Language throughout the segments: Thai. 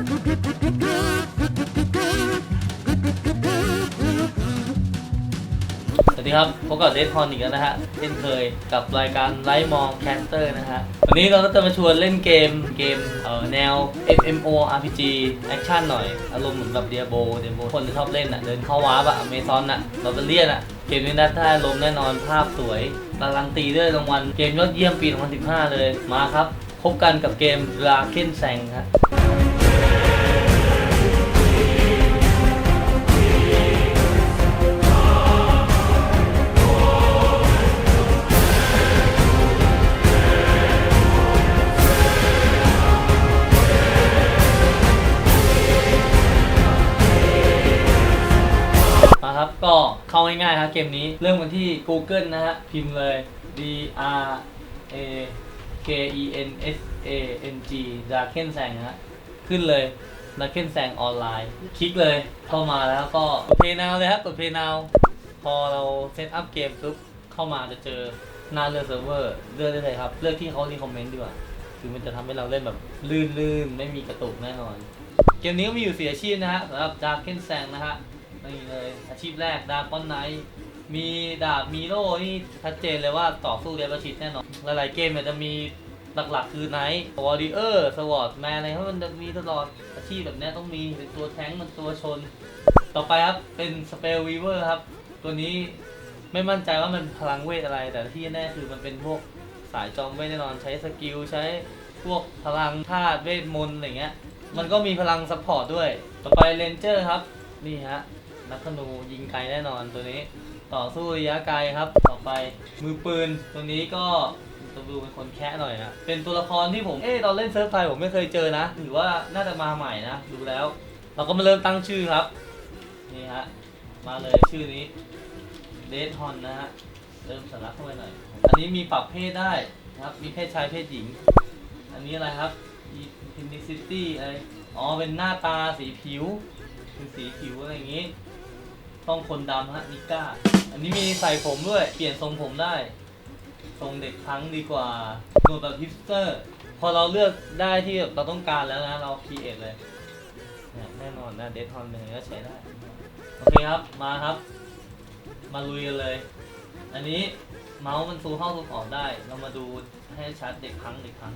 สวัสดีครับพบกับเดทพอนอีกแล้วนะฮะเช่นเคยกับรายการไลฟ์มองแคสเตอร์นะฮะ วันนี้เราก็จะมาชวนเล่นเกมเกมเอ่อแนว FMO RPG แอคชั่นหน่อย อารมณ์เหมือนแบบเดียโบเดียโบคนจะชอบเล่นอะ เดินเข้าวาร์ปอะอเมซอนอะเราจะเลียนอะเกมนี้น่าได้ลมณ์แน่นอนภาพสวยการันตีด้วยรางวัลเกมยอดเยี่ยมปี 2015 เลยมาครับ พบกันกับเกม r a k e n s a n g ครับ ง่ายๆครับเกมนี้เริ่มกันที่ Google นะฮะ พิมพ์เลย D R A K E N S A N G d a r k e n s a n g นะฮะ ขึ้นเลย d a r k e n s a n g ออนไลน์ คลิกเลยเข้ามาแล้วก็กด Play Now เลยครับกด Play Now พอเราเซตอัพเกมปุ๊บเข้ามาจะเจอหน้าเลือกเซิร์ฟเวอร์เลือกได้เลยครับ เลือกที่เขารีคอมเมนต์ดีกว่าคือมันจะทำให้เราเล่นแบบลื่นๆ ไม่มีกระตุกแน่นอน เกมนี้ก็มีอยู่สี่อาชีพนะฮะสำหรับ Dark e n s a n g นะฮะ นี่เลยอาชีพแรกดาร์คอนไนท์มีดาบมีโล่นี่ชัดเจนเลยว่าต่อสู้เดบชิตแน่นอนหลายๆเกมเนี่ยจะมีหลักๆคือไนท์วอร์ดิเออร์สวอตแมนอะไรเพรามันจะมีตลอดอาชีพแบบนี้ต้องมีเป็นตัวแท้งมันตัวชน ต่อไปครับเป็นสเปลวีเวอร์ครับ ตัวนี้ไม่มั่นใจว่ามันพลังเวทอะไร แต่ที่แน่คือมันเป็นพวกสายจอมเวทแน่นอนใช้สกิลใช้พวกพลังธาตุเวทมนต์อะไรเงี้ยมันก็มีพลังซัพพอร์ตด้วย ต่อไปเรนเจอร์ครับ นี่ฮะ นักธนูยิงไกลแน่นอนตัวนี้ ต่อสู้ระยะไกลครับ ต่อไปมือปืนตัวนี้ก็ตัวดูเป็นคนแคะหน่อยนะเป็นตัวละครที่ผมเอ๊ตอนเล่นเซิร์ฟไทยผมไม่เคยเจอนะหรือว่าน่าจะมาใหม่นะดูแล้ว เราก็มาเริ่มตั้งชื่อครับนี่ฮะมาเลยชื่อนี้เดทฮอนนะฮะเริ่มสาระเข้าไปหน่อยอันนี้มีปรับเพศได้ครับมีเพศชายเพศหญิง อันนี้อะไรครับ Ethnicity อะไรอ๋อเป็นหน้าตาสีผิวเป็นสีผิวอะไรอย่างงี้ ต้องคนดำฮะนิก้า อันนี้มีใส่ผมด้วย เปลี่ยนทรงผมได้ ทรงเด็กพังดีกว่าหนวดแบบฮิปสเตอร์ พอเราเลือกได้ที่เราต้องการแล้วนะ เราคีเอทเลยแน่นอนนะเดทฮอนเลยก็ใช้ได้ โอเคครับ มาครับ มาลุยกันเลย อันนี้เมาส์มันซูเข้าซูมออกได้ เรามาดูให้ชัดเด็กพังเด็กพัง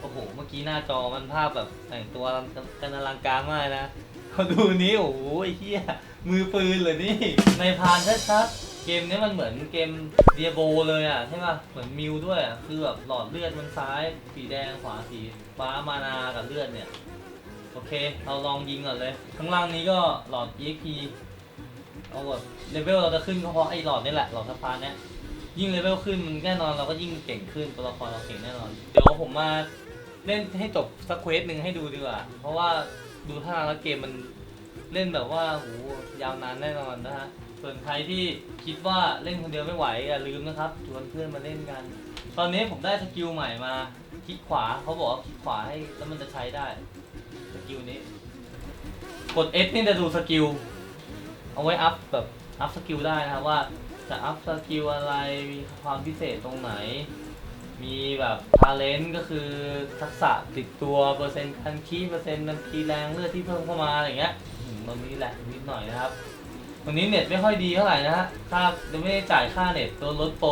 โอ้โห เมื่อกี้หน้าจอมันภาพแบบแต่งตัวกันอลังการมากนะ พอดูนี้โอ้โหไอ้เหี้ยมือปืนเลยนี่ ในพานชัดๆเกมนี้มันเหมือนเกมเดียโบเลยอะใช่ป่ะเหมือนมิวด้วยอะคือแบบหลอดเลือดมันซ้าย สีแดงขวาสีฟ้ามานากับเลือดเนี่ย โอเค เราลองยิงก่อนเลย ข้างล่างนี้ก็หลอด EXP เอาแบบเลเวลเราจะขึ้นก็เพราะไอ้หลอดนี่แหละหลอดสะพานเนี้ยยิ่งเลเวลขึ้นมันแน่นอนเราก็ยิ่งเก่งขึ้นตัวละครเราเก่งแน่นอน เดี๋ยวผมมาเล่นให้จบสักเควสหนึ่งให้ดูดีกว่า เพราะว่า ดูท่าทางแล้วเกมมันเล่นแบบว่าโหยาวนานแน่นอนนะฮะ ส่วนใครที่คิดว่าเล่นคนเดียวไม่ไหวอย่าลืมนะครับชวนเพื่อนมาเล่นกัน ตอนนี้ผมได้สกิลใหม่มาคลิกขวาเขาบอกว่าคลิกขวาให้แล้วมันจะใช้ได้สกิลนี้ กด S นี่จะดูสกิลเอาไว้อัพแบบอัพสกิลได้นะครับว่าจะอัพสกิลอะไรมีความพิเศษตรงไหน มีแบบทาเลนต์ก็คือทักษะติดตัวเปอร์เซ็นต์คันคีเปอร์เซ็นต์มันทีแรงเลือดที่เพิ่มเข้ามาอะไรอย่างเงี้ยอืมตรงนี้แหละนิดหน่อยนะครับวันนี้เน็ตไม่ค่อยดีเท่าไหร่นะฮะค่ายังไม่ได้จ่ายค่าเน็ตตัวรถโปร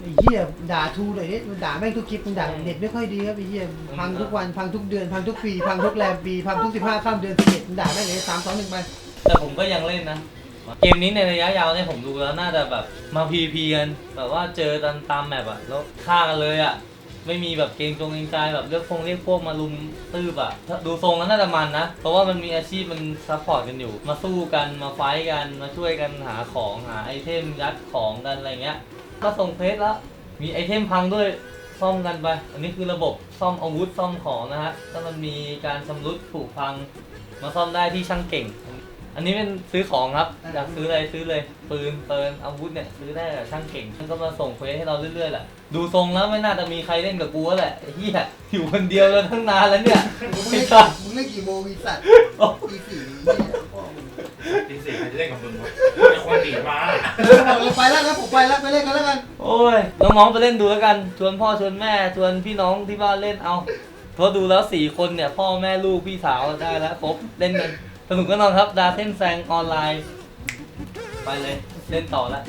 ไอ้เหี้ยด่าทูหน่อยดิมันด่าแม่งทุกคลิปมันด่าเน็ตไม่ค่อยดีครับไอ้เหี้ยพังทุกวันพังทุกเดือนพังทุกปีพังทุกแรมปีพังทุกสิบห้าข้ามเดือนสิบเอ็ดมันด่าแม่งเลยสามสองหนึ่งไปแต่ผมก็ยังเล่นนะ เกมนี้ในระยะยาวเนี่ยผมดูแล้วน่าจะแบบมาพีพีกันแบบว่าเจอตามตามแมปอะแล้วฆ่ากันเลยอะไม่มีแบบเกรงจงเกงใจแบบเลือกพงเรียกพวกมาลุมตืบอะดูทรงแล้วน่าจะมันนะ เพราะว่ามันมีอาชีพมันซัพพอร์ตกันอยู่ มาสู้กันมาไฟท์กันมาช่วยกันหาของหาไอเทมยัดของกันอะไรเงี้ย ก็ส่งเพจแล้วมีไอเทมพังด้วยซ่อมกันไป อันนี้คือระบบซ่อมอาวุธซ่อมของนะฮะถ้ามันมีการชำรุดผุพัง มาซ่อมได้ที่ช่างเก่ง อันนี้เป็นซื้อของครับอยากซื้ออะไรซื้อเลยปืนเปินอาวุธเนี่ยซื้อได้กับช่างเก่งมันก็มาส่งเควสให้เราเรื่อยๆแหละดูทรงแล้วไม่น่าจะมีใครเล่นกับกูแล้วแหละไอ้เฮียอยู่คนเดียวแล้วทั้งนานแล้วเนี่ยมึงไม่เล่นใช่มึงเล่นกี่โมงอีสัตว์อีสี่เนี่ยพ่อมึงตีสี่ใครจะเล่นกับมึงวะไอ้คนหนีมาเออเราไปแล้วนะผมไปแล้วไปเล่นกันแล้วกันโอ้ยน้องๆไปเล่นดูแล้วกันชวนพ่อชวนแม่ชวนพี่น้องที่บ้านเล่นเอาเพราะดูแล้วสี่คนเนี่ยพ่อแม่ลูกพี่สาวได้แล้วครบเล่นกัน สนุกก็นอนครับ ดาเส้นแซงออนไลน์ ไปเลย เล่นต่อแล้ว